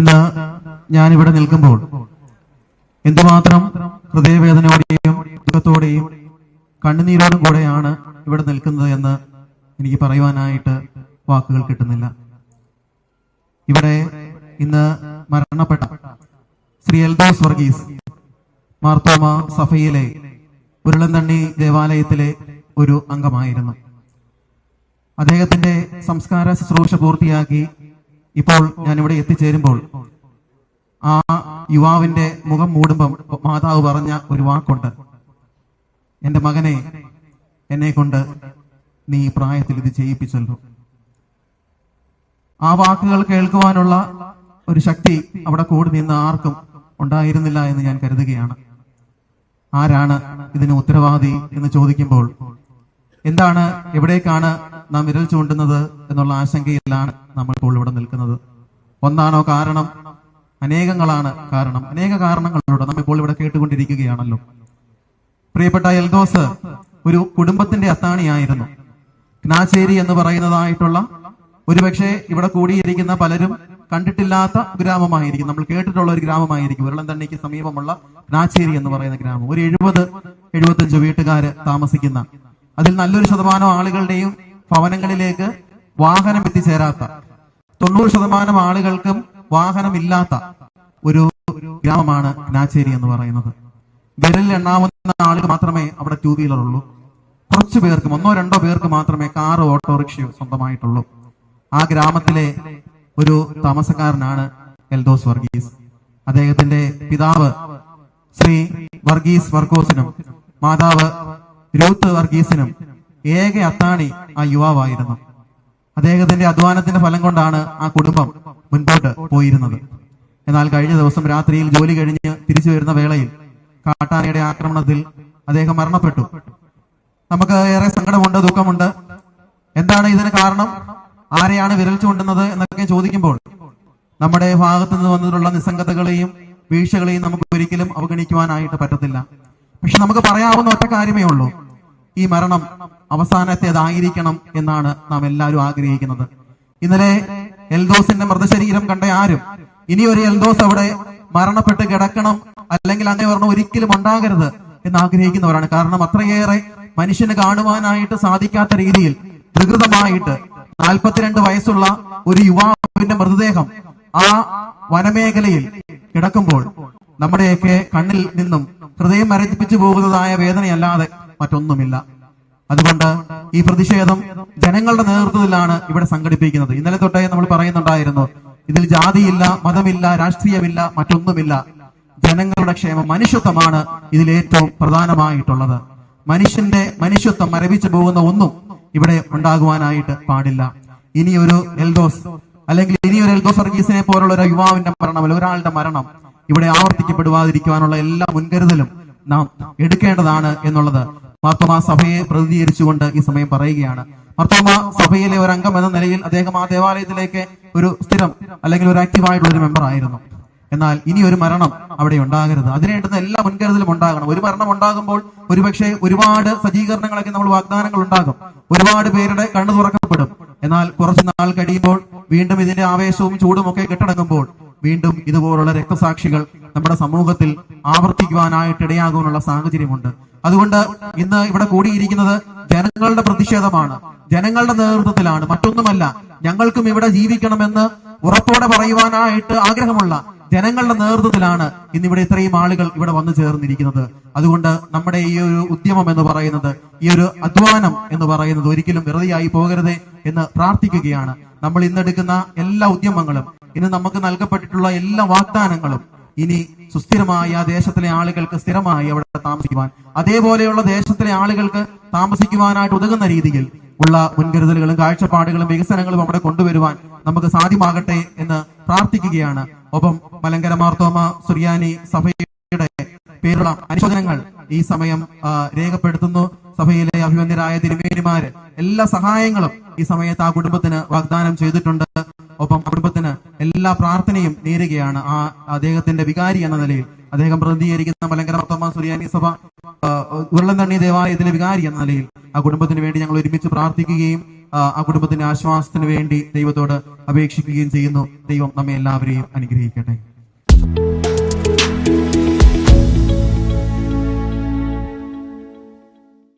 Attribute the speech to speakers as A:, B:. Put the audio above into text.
A: ഇന്ന് ഞാനിവിടെ നിൽക്കുമ്പോൾ എന്തുമാത്രം ഹൃദയവേദനയോടെയും ദുഃഖത്തോടെയും കണ്ണുനീരോടും കൂടെയാണ് ഇവിടെ നിൽക്കുന്നത് എന്ന് എനിക്ക് പറയുവാനായിട്ട് വാക്കുകൾ കിട്ടുന്നില്ല. ഇവിടെ ഇന്ന് മരണപ്പെട്ട ശ്രീ എൽദോസ് വർഗീസ് മാർത്തോമ സഭയിലെ ഉരുളന്തണ്ണി ദേവാലയത്തിലെ ഒരു അംഗമായിരുന്നു. അദ്ദേഹത്തിന്റെ സംസ്കാര ശുശ്രൂഷ പൂർത്തിയാക്കി ഇപ്പോൾ ഞാൻ ഇവിടെ എത്തിച്ചേരുമ്പോൾ ആ യുവാവിന്റെ മുഖം മൂടുമ്പം മാതാവ് പറഞ്ഞ ഒരു വാക്കുണ്ട്. എന്റെ മകനെ എന്നെ കൊണ്ട് നീ ഈ പ്രായത്തിൽ ഇത് ചെയ്യിപ്പിച്ചല്ലോ. ആ വാക്കുകൾ കേൾക്കുവാനുള്ള ഒരു ശക്തി അവിടെ കൂടി നിന്ന് ആർക്കും ഉണ്ടായിരുന്നില്ല എന്ന് ഞാൻ കരുതുകയാണ്. ആരാണ് ഇതിന് ഉത്തരവാദി എന്ന് ചോദിക്കുമ്പോൾ എന്താണ് എവിടേക്കാണ് നാം വിരൽ ചൂണ്ടുന്നത് എന്നുള്ള ആശങ്കയിലാണ് നമ്മൾ ഇപ്പോൾ ഇവിടെ നിൽക്കുന്നത്. ഒന്നാണോ കാരണം? അനേകങ്ങളാണ് കാരണം. അനേക കാരണങ്ങളിലൂടെ നമ്മൾ ഇപ്പോൾ ഇവിടെ കേട്ടുകൊണ്ടിരിക്കുകയാണല്ലോ. പ്രിയപ്പെട്ട എൽദോസ് ഒരു കുടുംബത്തിന്റെ അത്താണിയായിരുന്നു. ക്നാച്ചേരി എന്ന് പറയുന്നതായിട്ടുള്ള ഒരുപക്ഷെ ഇവിടെ കൂടിയിരിക്കുന്ന പലരും കണ്ടിട്ടില്ലാത്ത ഗ്രാമമായിരിക്കും. നമ്മൾ കേട്ടിട്ടുള്ള ഒരു ഗ്രാമമായിരിക്കും. ഉരുളന്തണ്ണിക്ക് സമീപമുള്ള ക്നാച്ചേരി എന്ന് പറയുന്ന ഗ്രാമം. ഒരു എഴുപത് എഴുപത്തഞ്ച് വീട്ടുകാര് താമസിക്കുന്ന അതിൽ നല്ലൊരു ശതമാനം ആളുകളുടെയും ഭവനങ്ങളിലേക്ക് വാഹനം എത്തിച്ചേരാത്ത തൊണ്ണൂറ് ശതമാനം ആളുകൾക്കും വാഹനമില്ലാത്ത ഒരു ഗ്രാമമാണ് നാച്ചേരി എന്ന് പറയുന്നത്. വിരലിൽ എണ്ണാവുന്ന ആളുകൾ മാത്രമേ അവിടെ ടൂ വീലർ ഉള്ളൂ. കുറച്ചു പേർക്കും ഒന്നോ രണ്ടോ പേർക്ക് മാത്രമേ കാറ് ഓട്ടോറിക്ഷയോ സ്വന്തമായിട്ടുള്ളൂ. ആ ഗ്രാമത്തിലെ ഒരു താമസക്കാരനാണ് എൽദോസ് വർഗീസ്. അദ്ദേഹത്തിന്റെ പിതാവ് ശ്രീ വർഗീസ് വർഗോസിനും മാതാവ് രൂത്ത് വർഗീസിനും ഏക അത്താണി ആ യുവാവായിരുന്നു. അദ്ദേഹത്തിന്റെ അധ്വാനത്തിന്റെ ഫലം കൊണ്ടാണ് ആ കുടുംബം മുൻപോട്ട് പോയിരുന്നത്. എന്നാൽ കഴിഞ്ഞ ദിവസം രാത്രിയിൽ ജോലി കഴിഞ്ഞ് തിരിച്ചു വരുന്ന വേളയിൽ കാട്ടാനയുടെ ആക്രമണത്തിൽ അദ്ദേഹം മരണപ്പെട്ടു. നമുക്ക് ഏറെ സങ്കടമുണ്ട് ദുഃഖമുണ്ട്. എന്താണ് ഇതിന് കാരണം? ആരെയാണ് വിരൽ ചൂണ്ടുന്നത് എന്നൊക്കെ ചോദിക്കുമ്പോൾ നമ്മുടെ ഭാഗത്തു നിന്ന് വന്നിട്ടുള്ള നിസ്സംഗതകളെയും വീഴ്ചകളെയും നമുക്ക് ഒരിക്കലും അവഗണിക്കുവാനായിട്ട് പറ്റത്തില്ല. പക്ഷെ നമുക്ക് പറയാവുന്ന ഒറ്റ കാര്യമേ ഉള്ളൂ. ഈ മരണം അവസാനത്തേതായിരിക്കണം എന്നാണ് നാം എല്ലാവരും ആഗ്രഹിക്കുന്നത്. ഇന്നലെ എൽദോസിന്റെ മൃതശരീരം കണ്ട ആരും ഇനി ഒരു എൽദോസ് അവിടെ മരണപ്പെട്ട് കിടക്കണം അല്ലെങ്കിൽ അങ്ങനെ ഒരെണ്ണം ഒരിക്കലും ഉണ്ടാകരുത് എന്ന് ആഗ്രഹിക്കുന്നവരാണ്. കാരണം അത്രയേറെ മനുഷ്യന് കാണുവാനായിട്ട് സാധിക്കാത്ത രീതിയിൽ വികൃതമായിട്ട് നാൽപ്പത്തിരണ്ട് വയസ്സുള്ള ഒരു യുവാവിന്റെ മൃതദേഹം ആ വനമേഖലയിൽ കിടക്കുമ്പോൾ നമ്മുടെയൊക്കെ കണ്ണിൽ നിന്നും ഹൃദയം മരവിപ്പിച്ചു പോകുന്നതായ വേദനയല്ലാതെ മറ്റൊന്നുമില്ല. അതുകൊണ്ട് ഈ പ്രതിഷേധം ജനങ്ങളുടെ നേതൃത്വത്തിലാണ് ഇവിടെ സംഘടിപ്പിക്കുന്നത്. ഇന്നലെ തൊട്ടേ നമ്മൾ പറയുന്നുണ്ടായിരുന്നു ഇതിൽ ജാതിയില്ല മതമില്ല രാഷ്ട്രീയമില്ല മറ്റൊന്നുമില്ല. ജനങ്ങളുടെ ക്ഷേമം മനുഷ്യത്വമാണ് ഇതിൽ ഏറ്റവും പ്രധാനമായിട്ടുള്ളത്. മനുഷ്യന്റെ മനുഷ്യത്വം മരവിച്ചു പോകുന്ന ഒന്നും ഇവിടെ ഉണ്ടാകുവാനായിട്ട് പാടില്ല. ഇനിയൊരു എൽദോസ് അല്ലെങ്കിൽ ഇനിയൊരു എൽദോസ് വർഗീസിനെ പോലുള്ള ഒരു യുവാവിന്റെ മരണം അല്ലെങ്കിൽ ഒരാളുടെ മരണം ഇവിടെ ആവർത്തിക്കപ്പെടുവാതിരിക്കുവാനുള്ള എല്ലാ മുൻകരുതലും നാം എടുക്കേണ്ടതാണ് എന്നുള്ളത് മാർത്തോമ സഭയെ പ്രതിനിധീകരിച്ചുകൊണ്ട് ഈ സമയം പറയുകയാണ്. മാർത്തോമ സഭയിലെ ഒരു അംഗം എന്ന നിലയിൽ അദ്ദേഹം ആ ദേവാലയത്തിലേക്ക് ഒരു സ്ഥിരം അല്ലെങ്കിൽ ഒരു ആക്റ്റീവായിട്ടുള്ള ഒരു മെമ്പർ ആയിരുന്നു. എന്നാൽ ഇനി ഒരു മരണം അവിടെ ഉണ്ടാകരുത്. അതിനേണ്ടുന്ന എല്ലാ മുൻകരുതലും ഉണ്ടാകണം. ഒരു മരണം ഉണ്ടാകുമ്പോൾ ഒരുപക്ഷെ ഒരുപാട് സജ്ജീകരണങ്ങളൊക്കെ നമ്മൾ വാഗ്ദാനങ്ങൾ ഉണ്ടാകും. ഒരുപാട് പേരുടെ കണ്ണു തുറക്കപ്പെടും. എന്നാൽ കുറച്ചു നാൾ കഴിയുമ്പോൾ വീണ്ടും ഇതിന്റെ ആവേശവും ചൂടും ഒക്കെ കെട്ടടങ്ങുമ്പോൾ വീണ്ടും ഇതുപോലുള്ള രക്തസാക്ഷികൾ നമ്മുടെ സമൂഹത്തിൽ ആവർത്തിക്കുവാനായിട്ട് ഇടയാകാനുള്ള സാഹചര്യമുണ്ട്. അതുകൊണ്ട് ഇന്ന് ഇവിടെ കൂടിയിരിക്കുന്നത് ജനങ്ങളുടെ പ്രതിഷേധമാണ്. ജനങ്ങളുടെ നേതൃത്വത്തിലാണ്. മറ്റൊന്നുമല്ല ഞങ്ങൾക്കും ഇവിടെ ജീവിക്കണമെന്ന് ഉറപ്പോടെ പറയുവാനായിട്ട് ആഗ്രഹമുള്ള ജനങ്ങളുടെ നേതൃത്വത്തിലാണ് ഇന്നിവിടെ ഇത്രയും ആളുകൾ ഇവിടെ വന്നു ചേർന്നിരിക്കുന്നത്. അതുകൊണ്ട് നമ്മുടെ ഈ ഒരു ഉദ്യമം എന്ന് പറയുന്നത് ഈ ഒരു അധ്വാനം എന്ന് പറയുന്നത് ഒരിക്കലും വെറുതെയായി പോകരുതേ എന്ന് പ്രാർത്ഥിക്കുകയാണ്. നമ്മൾ ഇന്നെടുക്കുന്ന എല്ലാ ഉദ്യമങ്ങളും ഇന്ന് നമുക്ക് നൽകപ്പെട്ടിട്ടുള്ള എല്ലാ വാഗ്ദാനങ്ങളും ഇനി സുസ്ഥിരമായി ആ ദേശത്തിലെ ആളുകൾക്ക് സ്ഥിരമായി അവിടെ താമസിക്കുവാൻ അതേപോലെയുള്ള ദേശത്തിലെ ആളുകൾക്ക് താമസിക്കുവാനായിട്ട് ഉതകുന്ന രീതിയിൽ ഉള്ള മുൻകരുതലുകളും കാഴ്ചപ്പാടുകളും വികസനങ്ങളും അവിടെ കൊണ്ടുവരുവാൻ നമുക്ക് സാധ്യമാകട്ടെ എന്ന് പ്രാർത്ഥിക്കുകയാണ്. ഒപ്പം മലങ്കര മാർത്തോമ സുറിയാനി സഭയുടെ പേരുള്ള അനുശോചനങ്ങൾ ഈ സമയം രേഖപ്പെടുത്തുന്നു. സഭയിലെ അഭിമന്യരായ തിരുമേനിമാര് എല്ലാ സഹായങ്ങളും ഈ സമയത്ത് ആ കുടുംബത്തിന് വാഗ്ദാനം ചെയ്തിട്ടുണ്ട്. ഒപ്പം കുടുംബത്തിന് എല്ലാ പ്രാർത്ഥനയും നേരുകയാണ് ആ അദ്ദേഹത്തിന്റെ വികാരി എന്ന നിലയിൽ. അദ്ദേഹം പ്രതിനിധീകരിക്കുന്ന മലങ്കര പത്തൊമ്പത് സുറിയാനി സഭ ഉരുളന്തണ്ണി ദേവാലയത്തിലെ വികാരി എന്ന നിലയിൽ. ആ കുടുംബത്തിന് വേണ്ടി ഞങ്ങൾ ഒരുമിച്ച് പ്രാർത്ഥിക്കുകയും ആ കുടുംബത്തിന്റെ ആശ്വാസത്തിന് വേണ്ടി ദൈവത്തോട് അപേക്ഷിക്കുകയും ചെയ്യുന്നു. ദൈവം നമ്മെ എല്ലാവരെയും അനുഗ്രഹിക്കട്ടെ.